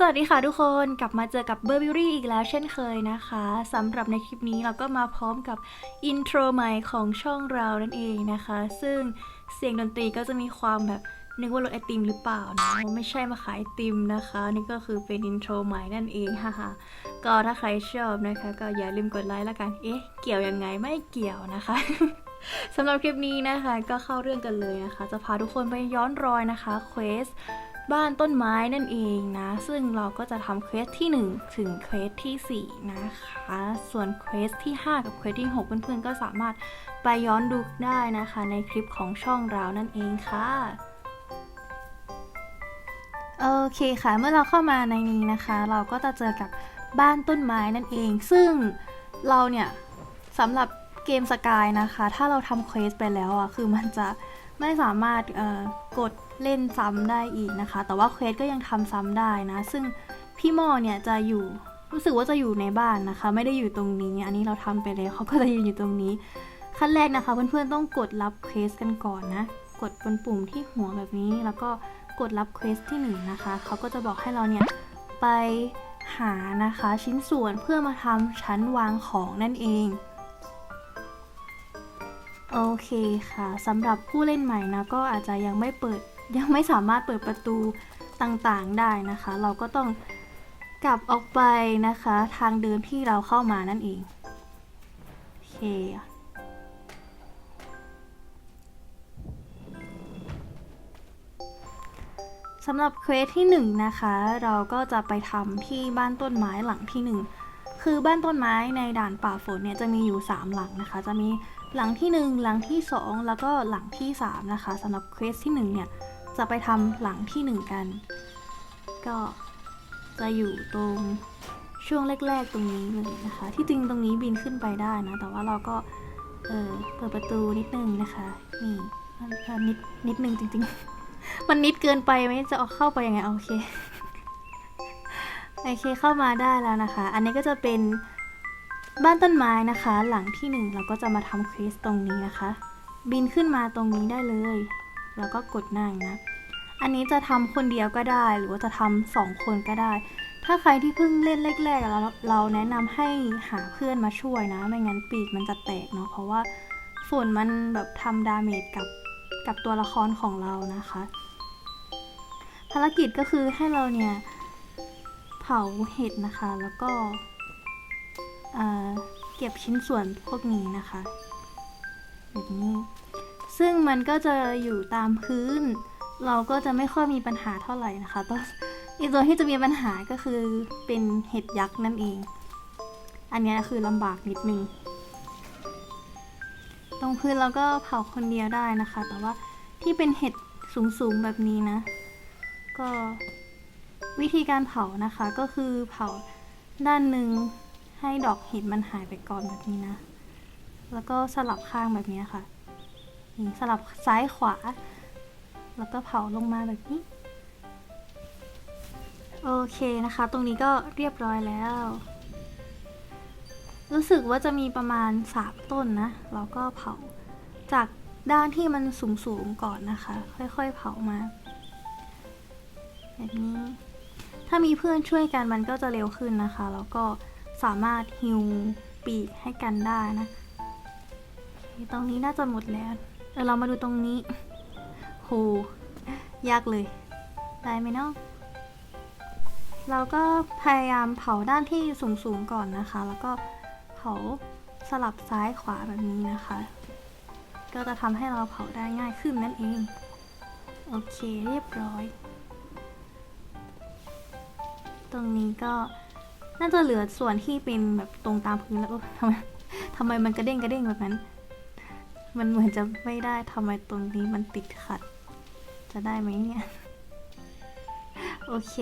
สวัสดีค่ะทุกคนกลับมาเจอกับเบอร์บิวรี่อีกแล้วเช่นเคยนะคะสำหรับในคลิปนี้เราก็มาพร้อมกับอินโทรใหม่ของช่องเรานั่นเองนะคะ ซึ่งเสียงดนตรีก็จะมีความแบบนึกว่ารถไอติมหรือเปล่านะไม่ใช่มาขายไอติมนะคะ นี่ก็คือเป็นอินโทรใหม่นั่นเองฮ่าก็ถ้าใครชอบนะคะ ก็อย่าลืมกดไลค์ละกันเอ๊ะเกี่ยวยังไงไม่เกี่ยวนะคะสำหรับคลิปนี้นะคะก็เข้าเรื่องกันเลยนะคะ จะพาทุกคนไปย้อนรอยนะคะเควส บ้านต้นไม้นั่นเองนะ ซึ่งเราก็จะทำเควสที่ 1 ถึงเควสที่ 4 นะคะ ส่วนเควสที่ 5 กับเควสที่ 6 เพื่อนๆ ก็สามารถไปย้อนดูได้นะคะ ในคลิปของช่องเรานั่นเองค่ะ โอเคค่ะ เมื่อเราเข้ามาในนี้นะคะ เราก็จะเจอกับบ้านต้นไม้นั่นเอง ซึ่งเราเนี่ยสำหรับเกมสกายนะคะ ถ้าเราทำเควสไปแล้วอะ คือมันจะ ไม่สามารถกดเล่นซ้ำได้อีกนะคะ แต่ว่าเควสก็ยังทำซ้ำได้นะ ซึ่งพี่มอเนี่ยจะอยู่รู้สึกว่าจะอยู่ในบ้านนะคะ ไม่ได้อยู่ตรงนี้ อันนี้เราทำไปแล้วเขาก็จะยืนอยู่ตรงนี้ ขั้นแรกนะคะ เพื่อนๆต้องกดรับเควสกันก่อนนะ กดบนปุ่มที่หัวแบบนี้ แล้วก็กดรับเควสที่หนึ่งนะคะเขาก็จะบอกให้เราเนี่ยไปหานะคะ ชิ้นส่วนเพื่อมาทำชั้นวางของนั่นเอง โอเคค่ะสำหรับผู้เล่นใหม่นะก็อาจจะยังไม่เปิดยังไม่สามารถเปิดประตูต่างๆได้นะคะ เราก็ต้องกลับออกไปนะคะ ทางเดิมที่เราเข้ามานั่นเอง โอเคสำหรับเควสที่1นงนะคะ เราก็จะไปทำที่บ้านต้นไม้หลังที่ 1 คือบ้านต้นไม้ในด่านป่าฝนเนี่ยจะมีอยู่ 3 หลังนะคะ จะมี หลังที่ 1 หลังที่ 2 แล้วก็หลังที่ 3 นะคะสำหรับเควสที่ 1 เนี่ย จะไปทำหลังที่ 1 กัน ก็จะอยู่ตรงช่วงแรก ๆ ตรงนี้เลยนะคะ ที่จริงตรงนี้บินขึ้นไปได้นะ แต่ว่าเราก็ เออเปิดประตูนิดนึงนะคะ นี่มันมันนิดนิดนึงจริง ๆ มันนิดเกินไปไหมจะเอาเข้าไปยังไงโอเคโอเคเข้ามาได้แล้วนะคะ อันนี้ก็จะเป็น บ้านต้นไม้นะคะ หลังที่หนึ่งเราก็จะมาทำเควสตรงนี้นะคะ บินขึ้นมาตรงนี้ได้เลย แล้วก็กดนั่งนะ อันนี้จะทำคนเดียวก็ได้ หรือว่าจะทำสองคนก็ได้ ถ้าใครที่เพิ่งเล่นแรกๆเราเราแนะนำให้หาเพื่อนมาช่วยนะ ไม่งั้นปีกมันจะแตกเนาะเพราะว่าฝุ่นมันแบบทำดาเมจกับกับตัวละครของเรานะคะ ภารกิจก็คือให้เราเนี่ยเผาเห็ดนะคะแล้วก็ เก็บชิ้นส่วนพวกนี้นะคะแบบนี้ ซึ่งมันก็จะอยู่ตามพื้น เราก็จะไม่ค่อยมีปัญหาเท่าไหร่นะคะตัวอีกตัวที่จะมีปัญหาก็คือเป็นเห็ดยักษ์นั่นเอง อันนี้คือลำบากนิดนึง ตรงพื้นเราก็เผาคนเดียวได้นะคะ แต่ว่าที่เป็นเห็ดสูงๆแบบนี้นะ ก็วิธีการเผานะคะก็คือเผาด้านหนึ่ง ให้ดอกเห็ดมันหายไปก่อนแบบนี้นะ แล้วก็สลับข้างแบบนี้ค่ะนี่สลับซ้ายขวา แล้วก็เผาลงมาแบบนี้ โอเคนะคะ ตรงนี้ก็เรียบร้อยแล้ว รู้สึกว่าจะมีประมาณสามต้นนะเราก็เผาจากด้านที่มันสูงๆก่อนนะคะ ค่อยๆเผามา แบบนี้ ถ้ามีเพื่อนช่วยกันมันก็จะเร็วขึ้นนะคะ แล้วก็ สามารถฮิวปีกให้กันได้นะ ตรงนี้น่าจะหมดแล้วเดี๋ยวเรามาดูตรงนี้โหยากเลย ได้ไหมเนาะเราก็พยายามเผาด้านที่สูงๆก่อนนะคะ แล้วก็เผาสลับซ้ายขวาแบบนี้นะคะ ก็จะทำให้เราเผาได้ง่ายขึ้นนั่นเอง โอเคเรียบร้อย ตรงนี้ก็ น่าจะเหลือส่วนที่เป็นแบบตรงตามพื้นแล้วทำไมทำไมมันกระเด้งกระเด้งแบบนั้น มันเหมือนจะไม่ได้ทำไมตรงนี้มันติดขัด จะได้ไหมเนี่ย โอเค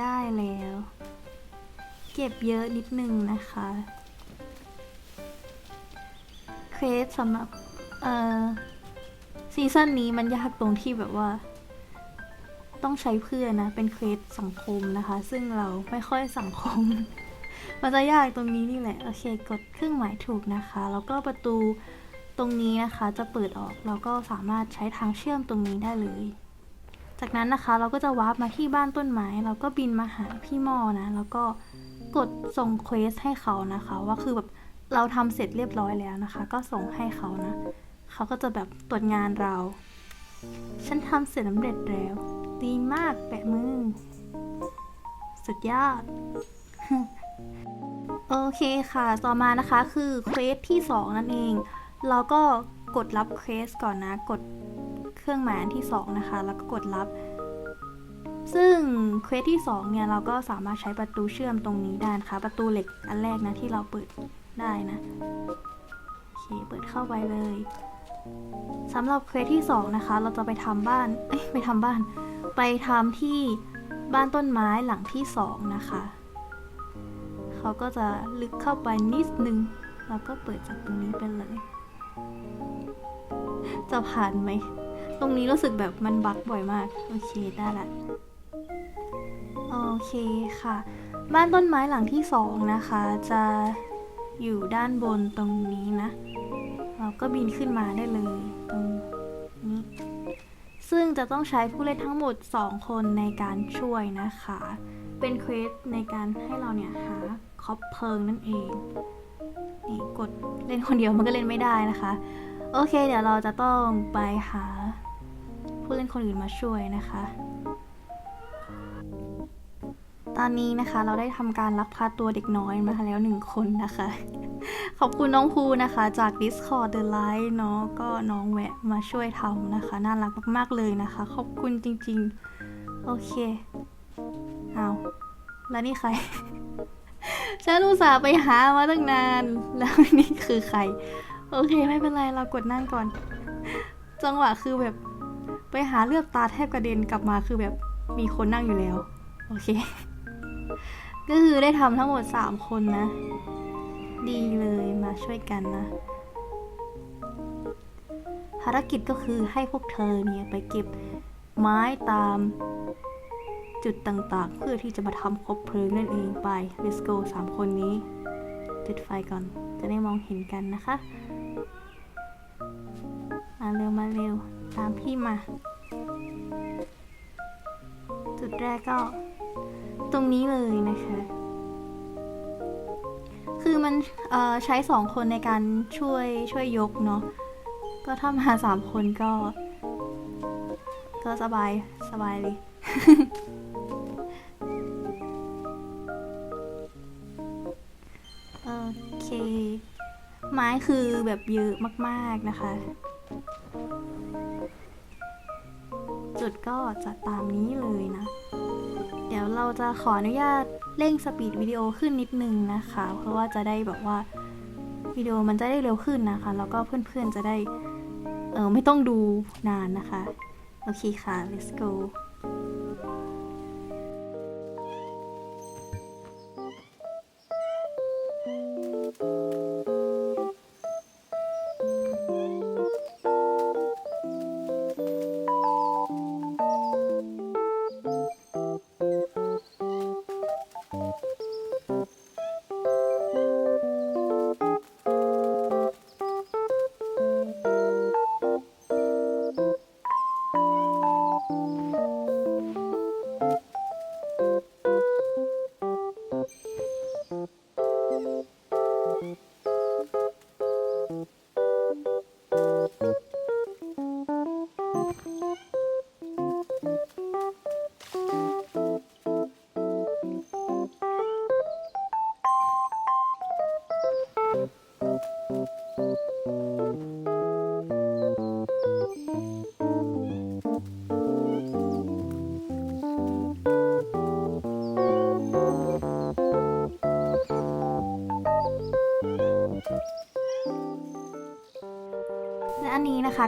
ได้แล้ว เก็บเยอะนิดนึงนะคะเควสสำหรับ เอ่อซีซั่นนี้มันยากตรงที่แบบว่า ต้องใช้เพื่อนนะ เป็นเควสสังคมนะคะ ซึ่งเราไม่ค่อยสังคม มันจะยากตรงนี้นี่แหละ โอเค กดเครื่องหมายถูกนะคะ แล้วก็ประตูตรงนี้นะคะจะเปิดออกเราก็สามารถใช้ทางเชื่อมตรงนี้ได้เลย จากนั้นนะคะเราก็จะวาร์ปมาที่บ้านต้นไม้เราก็บินมาหาพี่มอนะ แล้วก็กดส่งเควสให้เขานะคะ ว่าคือแบบเราทำเสร็จเรียบร้อยแล้วนะคะ ก็ส่งให้เขานะ เขาก็จะแบบตรวจงานเรา ฉันทำเสร็จสำเร็จแล้ว ดีมากแปะมือ สุดยอด โอเคค่ะ ต่อมานะคะคือเควสที่ 2 นั่นเอง เราก็กดรับเควสก่อนนะ กดเครื่องหมายอันที่ 2 นะคะ แล้วก็กดรับ ซึ่งเควสที่ 2 เนี่ย เราก็สามารถใช้ประตูเชื่อมตรงนี้ได้นะคะ ประตูเหล็กอันแรกนะที่เราเปิดได้นะโอเค เปิดเข้าไปเลยสำหรับเควสที่ 2 นะคะ เราจะไปทำบ้าน เอ้ย ไปทำบ้าน ไปทำที่บ้านต้นไม้หลังที่2นะคะ เขาก็จะลึกเข้าไปนิดนึง แล้วก็เปิดจากตรงนี้ไปเลย จะผ่านไหม ตรงนี้รู้สึกแบบมันบักบ่อยมาก โอเคได้ละ โอเคค่ะ บ้านต้นไม้หลังที่สองนะคะ จะอยู่ด้านบนตรงนี้นะ เราก็บินขึ้นมาได้เลยตรงนี้ ซึ่งจะต้องใช้ผู้เล่นทั้งหมด 2 คนในการช่วยนะคะ เป็นเควสในการให้เราเนี่ยหาคอปเพลิงนั่นเองนี่กดเล่นคนเดียวมันก็เล่นไม่ได้นะคะ โอเค เดี๋ยวเราจะต้องไปหา ผู้เล่นคนอื่นมาช่วยนะคะ ตอนนี้นะคะเราได้ทำการลักพาตัวเด็กน้อยมาแล้วหนึ่งคนนะคะ ขอบคุณน้องภูนะคะจาก Discord The Light เนาะก็น้องแวะมาช่วยทำนะคะ น่ารักมาก ๆ เลยนะคะ ขอบคุณจริง ๆ โอเคเอาแล้วนี่ใคร ฉันอุตส่าห์ไปหามาตั้งนาน แล้วนี่คือใคร โอเคไม่เป็นไรเรากดนั่งก่อน จังหวะคือแบบไปหาเลือดตาแทบกระเด็นกลับมาคือแบบมีคนนั่งอยู่แล้ว โอเค ก็คือได้ทำทั้งหมด 3 คนนะ ดีเลยมาช่วยกันนะ ภารกิจก็คือให้พวกเธอเนี่ยไปเก็บไม้ตามจุดต่างๆ เพื่อที่จะมาทำคบเพลิงนั่นเองไป let's go สามคนนี้ จุดไฟก่อน จะได้มองเห็นกันนะคะ มาเร็วมาเร็ว ตามพี่มา จุดแรกก็ ตรงนี้เลยนะคะ คือมันใช้สองคนในการช่วยช่วยยกเนาะก็ถ้ามาสามคนก็ ก็สบายสบายเลยโอเค ไม้คือแบบเยอะมากๆนะคะ จุดก็จะตามนี้เลยนะ เดี๋ยวเราจะขออนุญาต เร่งสปีดวิดีโอขึ้นนิดนึงนะคะ เพราะว่าจะได้แบบว่าวิดีโอมันจะได้เร็วขึ้นนะคะ แล้วก็เพื่อนๆจะได้เออไม่ต้องดูนานนะคะ โอเคค่ะ let's go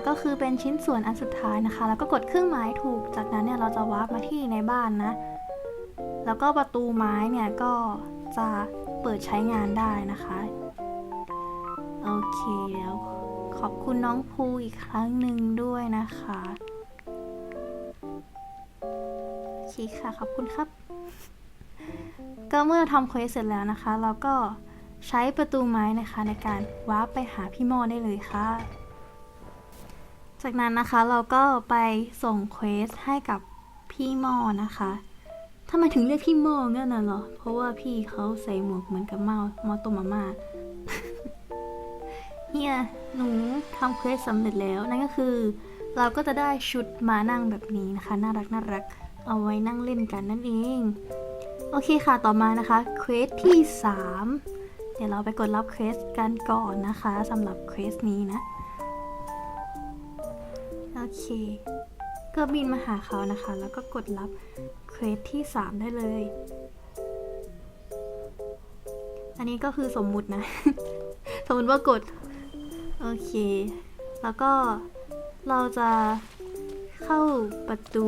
ก็คือเป็นชิ้นส่วนอันสุดท้ายนะคะ แล้วก็กดเครื่องหมายถูก จากนั้นเนี่ยเราจะวาร์ปมาที่ในบ้านนะ แล้วก็ประตูไม้เนี่ยก็จะเปิดใช้งานได้นะคะ โอเคแล้วขอบคุณน้องภูอีกครั้งหนึ่งด้วยนะคะโอเคค่ะ ขอบคุณครับ ก็เมื่อทำเควสเสร็จแล้วนะคะ เราก็ใช้ประตูไม้นะคะในการวาร์ปไปหาพี่โมได้เลยค่ะ จากนั้นนะคะเราก็ไปส่งเควสให้กับพี่มอนะคะทำไมถึงเรียกพี่มอเงั้นน่ะเหรอ เพราะว่าพี่เขาใส่หมวกเหมือนกับหม้อมอต้มาม่าเฮียหนูทำเควสสำเร็จแล้ว นั่นก็คือ เราก็จะได้ชุดมานั่งแบบนี้นะคะ น่ารักน่ารัก เอาไว้นั่งเล่นกันนั่นเอง โอเคค่ะต่อมานะคะเควสที่ 3 เดี๋ยวเราไปกดรับเควสกันก่อนนะคะสำหรับเควสนี้นะ เคก็บินมาหาเขานะคะ แล้วก็กดรับเควสที่ 3 ได้เลย อันนี้ก็คือสมมุตินะ สมมติว่ากด โอเค แล้วก็เราจะเข้าประตู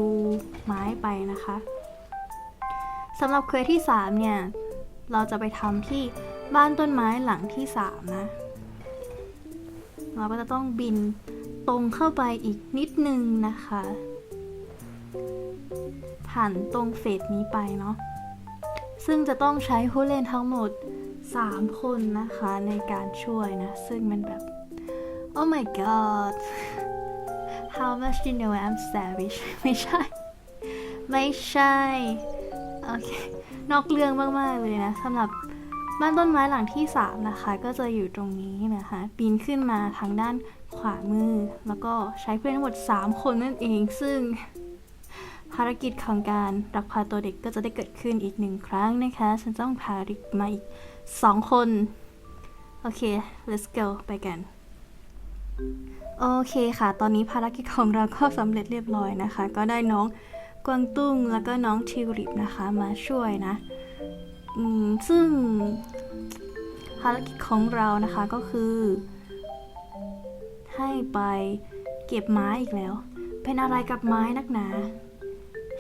ไม้ไปนะคะสำหรับเควสที่ 3 เนี่ย เราจะไปทำที่บ้านต้นไม้หลังที่ 3 นะ เราก็จะต้องบิน ตรงเข้าไปอีกนิดนึงนะคะ ผ่านตรงเฟสนี้ไปเนาะซึ่งจะต้องใช้ผู้เล่นทั้งหมด 3 คนนะคะในการช่วยนะ ซึ่งมันแบบ oh my god how much do you know I'm savage ไม่ใช่ ไม่ใช่ โอเค นอกเรื่องมาก ๆ เลยนะสำหรับบ้านต้นไม้หลังที่ 3 นะคะ ก็จะอยู่ตรงนี้นะคะ ปีนขึ้นมาทางด้าน ขวามือ แล้วก็ใช้เพื่อนทั้งหมด 3 คนนั่นเอง ซึ่งภารกิจของการรักพาตัวเด็กก็จะได้เกิดขึ้นอีกหนึ่งครั้งนะคะ ฉันต้องพาเด็กมาอีก 2 คน โอเค let's go ไปกัน โอเคค่ะ ตอนนี้ภารกิจของเราก็สำเร็จเรียบร้อยนะคะ ก็ได้น้องกวางตุ้งแล้วก็น้องทิวลิปนะคะมาช่วยนะซึ่งภารกิจของเรานะคะก็คือ ให้ไปเก็บไม้อีกแล้ว เป็นอะไรกับไม้นักหนา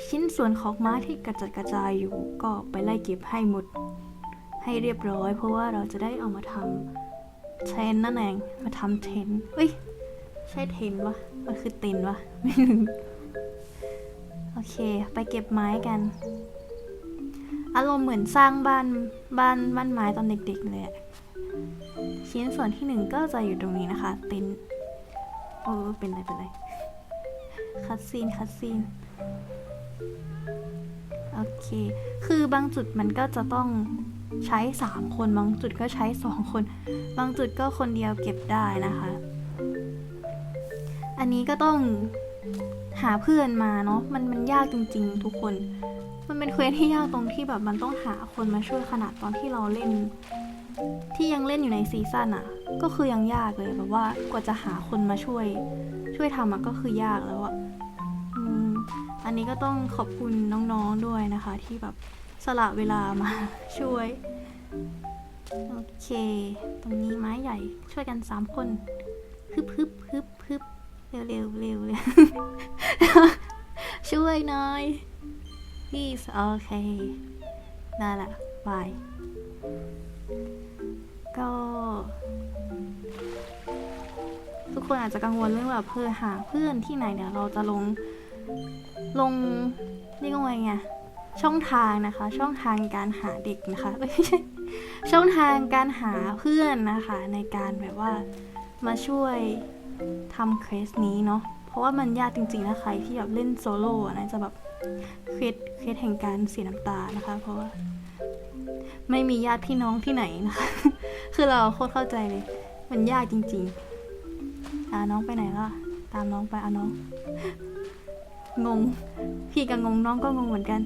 ชิ้นส่วนของไม้ที่กระจัดกระจายอยู่ก็ไปไล่เก็บให้หมด ให้เรียบร้อย เพราะว่าเราจะได้เอามาทำเทนนั่นเองมาทำเทนเอ้ยใช่เทนวะมันคือเต็นวะไม่รู้โอเค ไปเก็บไม้กัน อารมณ์เหมือนสร้างบ้านบ้านบ้านไม้ตอนเด็กๆเลยชิ้นส่วนที่หนึ่งก็จะอยู่ตรงนี้นะคะเต็นท์ โอ้เป็นไรเป็นไร คัดซีนคัดซีน โอเค คือบางจุดมันก็จะต้องใช้3คน บางจุดก็ใช้2คน บางจุดก็คนเดียวเก็บได้นะคะ อันนี้ก็ต้องหาเพื่อนมาเนาะ มันมันยากจริง ๆ ทุกคน มันเป็นเควสที่ยากตรงที่แบบมันต้องหาคนมาช่วยขนาดตอนที่เราเล่น ที่ยังเล่นอยู่ในซีซั่นอะ ก็คือยังยากเลยแบบว่ากว่าจะหาคนมาช่วย ช่วยทำอะก็คือยากแล้วอะอืมอันนี้ก็ต้องขอบคุณน้องๆด้วยนะคะ ที่แบบสละเวลามาช่วย โอเค ตรงนี้ไม้ใหญ่ช่วยกันสามคนฮึบฮึบฮึบฮึบเร็วเร็วเร็วเร็วช่วยหน่อย please โอเคได้ละบาย ก็ ทุกคนอาจจะกังวลเรื่องแบบเพื่อหาเพื่อนที่ไหนเดี๋ยวเราจะลงลงเรียกว่าไงช่องทางนะคะ ช่องทางการหาเด็กนะคะไม่ใช่ช่องทางการหาเพื่อนนะคะ ในการแบบว่ามาช่วยทำเควสนี้เนาะเพราะว่ามันยากจริงๆนะใครที่แบบเล่นโซโล่นะจะแบบเควสเควสแห่งการเสียน้ำตานะคะ เพราะว่าไม่มีญาติพี่น้องที่ไหนนะคะ คือเราโคตรเข้าใจเลย มันยากจริงๆอ่าน้องไปไหนล่ะ ตามน้องไปอะน้อง งง พี่ก็งงน้องก็งงเหมือนกัน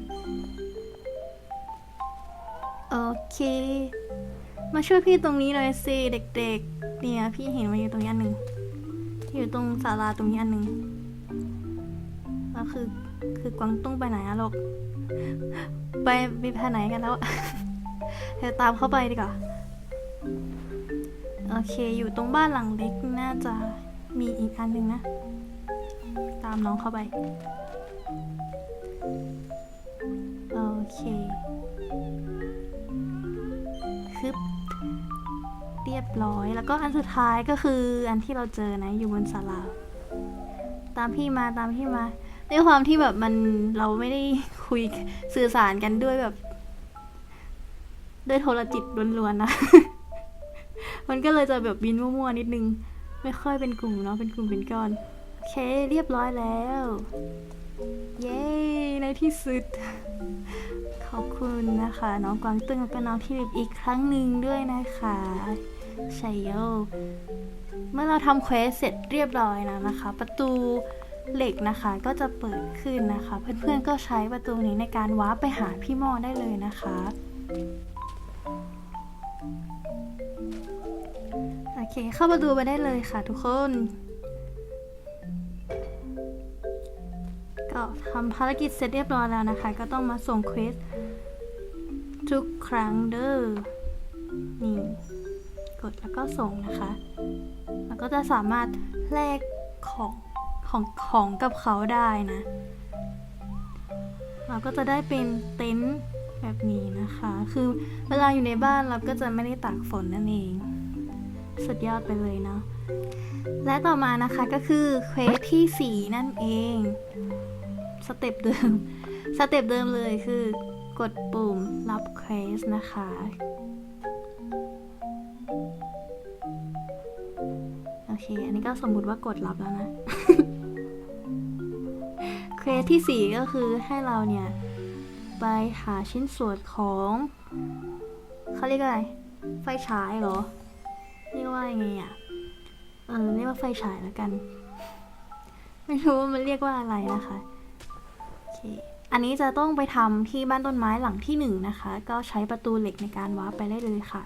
โอเค มาช่วยพี่ตรงนี้เลยสิเด็กๆ เนี่ยพี่เห็นมันอยู่ตรงนี้อันหนึ่ง อยู่ตรงศาลาตรงนี้อันหนึ่งแล้วคือ คือกวางตุ้งไปไหนอะลูกไปไปแพไหนกันแล้วอะเดี๋ยวตามเข้าไปดีกว่า โอเค อยู่ตรงบ้านหลังเล็กน่าจะมีอีกอันหนึ่งนะ ตามน้องเข้าไป โอเคคึบเรียบร้อย แล้วก็อันสุดท้ายก็คืออันที่เราเจอนะ อยู่บนศาลา ตามพี่มาตามพี่มาด้วยความที่แบบมันเราไม่ได้คุยสื่อสารกันด้วยแบบ ด้วยโทรจิตล้วนๆนะ มันก็เลยจะแบบบินมั่วๆนิดนึง ไม่ค่อยเป็นกลุ่มเนาะเป็นกลุ่มเป็นก้อน โอเคเรียบร้อยแล้ว เย้ในที่สุด ขอบคุณนะคะ น้องกวางตึงแล้วก็น้องทิลิปอีกครั้งหนึ่งด้วยนะคะชัยโยเมื่อเราทำเควสเสร็จเรียบร้อยแล้วนะคะ ประตูเหล็กนะคะก็จะเปิดขึ้นนะคะ เพื่อนๆก็ใช้ประตูนี้ในการวาร์ปไปหาพี่มอได้เลยนะคะ เค เข้าประตูไปได้เลยค่ะทุกคน ก็ทำภารกิจเสร็จเรียบร้อยแล้วนะคะ ก็ต้องมาส่งเควสทุกครั้งเด้อ นี่ กดแล้วก็ส่งนะคะ แล้วก็จะสามารถแลกของของของกับเขาได้นะ เราก็จะได้เป็นเต็นท์แบบนี้นะคะ คือเวลาอยู่ในบ้านเราก็จะไม่ได้ตากฝนนั่นเอง สุดยอดไปเลยเนาะและต่อมานะคะก็คือเควสที่4นั่นเองสเต็ปเดิมสเต็ปเดิมเลยคือกดปุ่มรับเควสนะคะ โอเค อันนี้ก็สมมุติว่ากดรับแล้วนะเควสที่ 4 ก็คือให้เราเนี่ย ไปหาชิ้นส่วนของเขาเรียกอะไร ไฟฉายเหรอ ว่ายังไงอะเออเรียกว่าไฟฉายแล้วกัน ไม่รู้ว่ามันเรียกว่าอะไรนะคะโอเคอันนี้จะต้องไปทำที่บ้านต้นไม้หลังที่หนึ่งนะคะ ก็ใช้ประตูเหล็กในการวาร์ปไปได้เลยค่ะ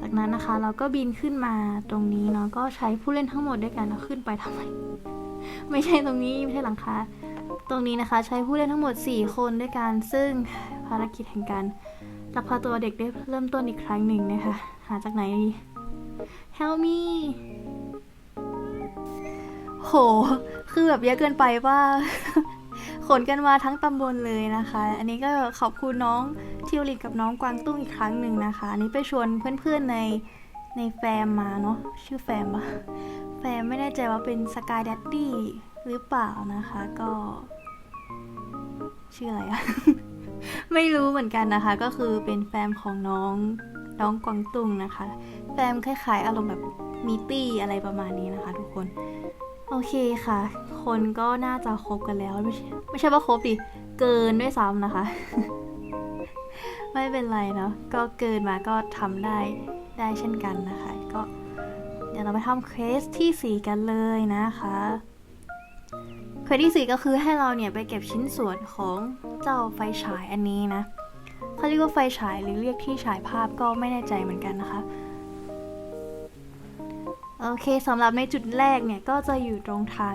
จากนั้นนะคะเราก็บินขึ้นมาตรงนี้เนาะก็ใช้ผู้เล่นทั้งหมดด้วยกันแล้วขึ้นไปทำไม ไม่ใช่ตรงนี้ไม่ใช่หลังคาตรงนี้นะคะ ใช้ผู้เล่นทั้งหมด 4 คนด้วยกันซึ่ง ภารกิจแห่งการลักพาตัวเด็กได้เริ่มต้นอีกครั้งหนึ่งนะคะ หาจากไหนดี Help me โห คือแบบเยอะเกินไปว่าขนกันมาทั้งตำบลเลยนะคะ อันนี้ก็ขอบคุณน้องทิวลิปกับน้องกวางตุ้งอีกครั้งหนึ่งนะคะ อันนี้ไปชวนเพื่อนๆในในแฟมมาเนาะ ชื่อแฟมปะแฟมไม่แน่ใจว่าเป็นสกายแดดดี้หรือเปล่านะคะ ก็ ชื่ออะไรอะ ไม่รู้เหมือนกันนะคะ ก็คือเป็นแฟมของน้องน้องกวางตุงนะคะ แฟมคล้ายๆ อารมณ์แบบมีตี้อะไรประมาณนี้นะคะ ทุกคน โอเคค่ะ คนก็น่าจะคบกันแล้ว ไม่ใช่ไม่ใช่ว่าคบดิ เกินด้วยซ้ำนะคะ ไม่เป็นไรเนาะ ก็เกินมาก็ทำได้ได้เช่นกันนะคะ ก็เดี๋ยวเราไปทำเควสที่ 4 กันเลยนะคะ เควสที่ 4 ก็คือให้เราเนี่ยไปเก็บชิ้นส่วนของเจ้าไฟฉายอันนี้นะเขาเรียกว่าไฟฉายหรือเรียกที่ฉายภาพก็ไม่แน่ใจเหมือนกันนะคะโอเคสำหรับในจุดแรกเนี่ยก็จะอยู่ตรงทาง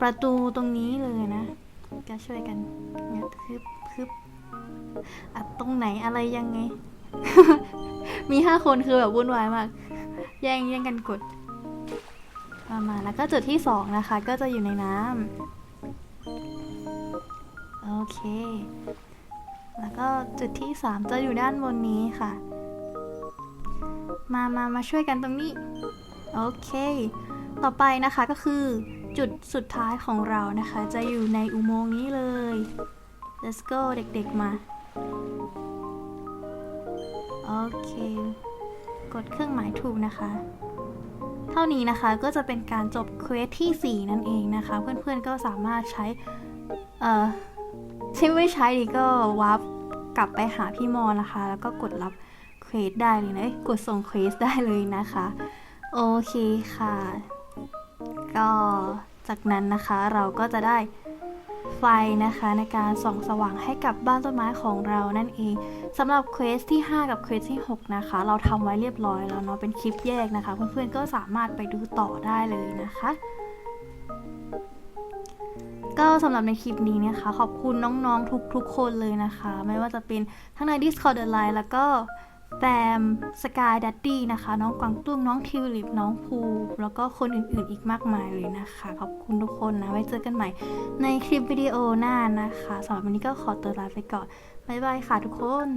ประตูตรงนี้เลยนะ ก็ช่วยกันเนี่ยคึบคึบอัดตรงไหนอะไรยังไง มีห้าคนคือแบบวุ่นวายมาก แย่งแย่งกันกดมามาแล้วก็จุดที่สองนะคะ ก็จะอยู่ในน้ำ เค แล้วก็จุดที่สามจะอยู่ด้านบนนี้ค่ะ มามามาช่วยกันตรงนี้ โอเค ต่อไปนะคะก็คือจุดสุดท้ายของเรานะคะ จะอยู่ในอุโมงค์นี้เลย let's go เด็กๆมา โอเค กดเครื่องหมายถูกนะคะเท่านี้นะคะก็จะเป็นการจบเควสที่ 4 นั่นเองนะคะ เพื่อนๆก็สามารถใช้เอ่อ ที่ไม่ใช้ดีก็วาร์ปกลับไปหาพี่มอนะคะ แล้วก็กดรับเควสได้เลยนะเอ้ยกดส่งเควสได้เลยนะคะ โอเคค่ะ ก็จากนั้นนะคะเราก็จะได้ไฟนะคะในการส่องสว่างให้กับบ้านต้นไม้ของเรานั่นเองสำหรับเควสที่ 5 กับเควสที่ 6 นะคะ เราทำไว้เรียบร้อยแล้วเนาะเป็นคลิปแยกนะคะ เพื่อนๆก็สามารถไปดูต่อได้เลยนะคะ ก็สำหรับในคลิปนี้นะคะ ขอบคุณน้องๆทุกๆคนเลยนะคะ ไม่ว่าจะเป็นทั้งใน Discord ออนไลน์แล้วก็แฟมสกายดัตตี้นะคะ น้องกวางตุ้งน้องทิวลิปน้องภูแล้วก็คนอื่นๆอีกมากมายเลยนะคะ ขอบคุณทุกคนนะ ไว้เจอกันใหม่ในคลิปวิดีโอหน้านะคะสำหรับวันนี้ก็ขอตัวลาไปก่อน บ๊ายบายค่ะทุกคน